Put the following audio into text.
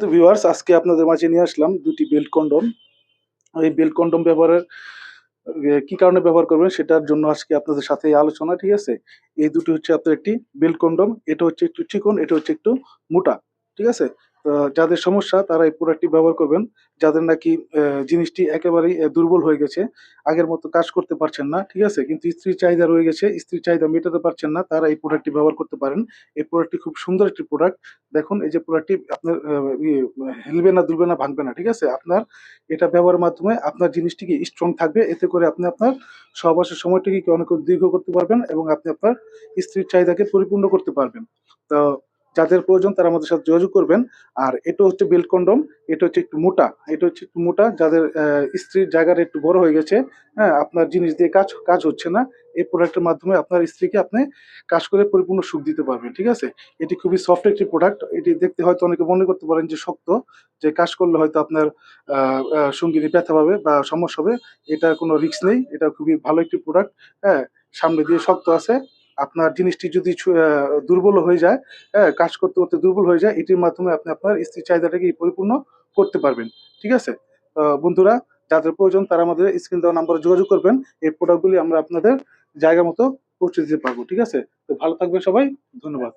তো ভিউয়ার্স আজকে আপনাদের মাঝে নিয়ে আসলাম দুটি বেল্ট কন্ডম। এই বেল্ট কন্ডম ব্যবহারের কি কারণে ব্যবহার করবেন সেটার জন্য আজকে আপনাদের সাথে আলোচনা, ঠিক আছে? এই দুটি হচ্ছে আপনার একটি বেল্ট কন্ডম, এটা হচ্ছে একটু চিকন, এটা হচ্ছে একটু মোটা, ঠিক আছে? যাদের সমস্যা তারা এই প্রোডাক্টটি ব্যবহার করবেন। যাদের নাকি জিনিসটি একেবারেই দুর্বল হয়ে গেছে আগের মতো কাজ করতে পারছেন না ঠিক আছে? কিন্তু স্ত্রীর চাহিদা রয়ে গেছে স্ত্রীর চাহিদা মেটাতে পারছেন না তারা এই প্রোডাক্টটি ব্যবহার করতে পারেন। এই প্রোডাক্টটি খুব সুন্দর একটি প্রোডাক্ট। দেখুন এই যে প্রোডাক্টটি আপনার আহ, ইয়ে, হিলবে না দুলবে না ভাঙবে না ঠিক আছে? আপনার এটা ব্যবহারের মাধ্যমে আপনার জিনিসটিকে স্ট্রং থাকবে? এতে করে আপনি আপনার সহবাসের সময়টিকে অনেক দীর্ঘ করতে পারবেন এবং আপনি আপনার স্ত্রীর চাহিদাকে পরিপূর্ণ করতে পারবেন। তো যাদের প্রয়োজন তারা আমাদের সাথে যোগাযোগ করবেন। আর এটা হচ্ছে বেল্ট কন্ডম এটা হচ্ছে একটু মোটা এটা হচ্ছে একটু মোটা যাদের স্ত্রীর জায়গাটা একটু বড় হয়ে গেছে হ্যাঁ আপনার জিনিস দিয়ে কাজ কাজ হচ্ছে না এই প্রোডাক্টের মাধ্যমে আপনার স্ত্রীকে আপনি কাজ করে পরিপূর্ণ সুখ দিতে পারবেন ঠিক আছে? এটি খুবই সফট একটি প্রোডাক্ট এটি দেখতে হয়তো অনেকে মনে করতে পারেন যে শক্ত যে কাজ করলে হয়তো আপনার আহ, ব্যথা পাবে বা সমস্যা হবে এটা কোনো রিস্ক নেই এটা খুবই ভালো একটি প্রোডাক্ট হ্যাঁ সামনে দিয়ে শক্ত আছে আপনার জিনিসটি যদি দুর্বল হয়ে যায় হ্যাঁ কাজ করতে করতে দুর্বল হয়ে যায়, এটির মাধ্যমে আপনি আপনার স্ত্রীর চাহিদাটাকে পরিপূর্ণ করতে পারবেন, ঠিক আছে? বন্ধুরা, যাদের প্রয়োজন তারা আমাদের স্ক্রিন দেওয়া নাম্বারে যোগাযোগ করবেন, এই প্রোডাক্টগুলি আমরা আপনাদের জায়গা মতো পৌঁছে দিতে পারব, ঠিক আছে? তো ভালো থাকবেন সবাই, ধন্যবাদ।